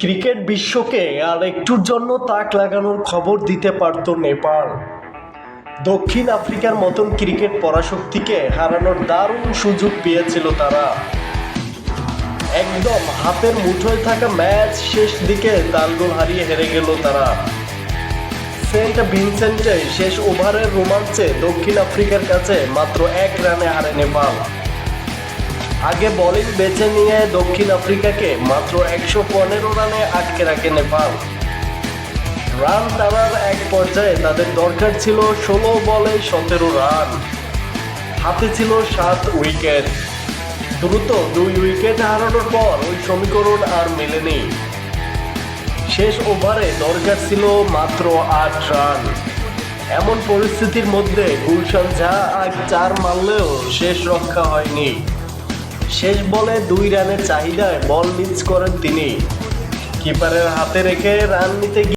Cricket বিশ্বকে আর একটুর জন্য তাক লাগানোর খবর দিতে পারত নেপাল। দক্ষিণ আফ্রিকার মতন ক্রিকেট পরাশক্তিকে হারানোর দারুণ সুযোগ পেয়েছিল তারা। একদম হাতের মুঠোয় থাকা ম্যাচ শেষ দিকে তালগোল হারিয়ে হেরে গেল তারা। সেন্ট ভিনসেন্টে শেষ ওভারের রোমাঞ্চে দক্ষিণ আফ্রিকার কাছে মাত্র এক রানে হারে নেপাল। আগে বোলিং বেছে নিয়ে দক্ষিণ আফ্রিকাকে মাত্র একশো পনেরো রানে আটকে রাখে নেপাল। রান টানার এক পর্যায়ে তাদের দরকার ছিল ষোলো বলে সতেরো রান। হাতে ছিল সাত উইকেট। দ্রুত দুই উইকেট হারানোর পর ওই সমীকরণ আর মেলেনি। শেষ ওভারে দরকার ছিল মাত্র আট রান। এমন পরিস্থিতির মধ্যে গুলশান ঝা আজ চার মারলেও শেষ রক্ষা হয়নি। শেষ বলে দুই রানের চাহিদায় বল মিস করেন তিনি। কিপারের হাতে রেখে রান নিতে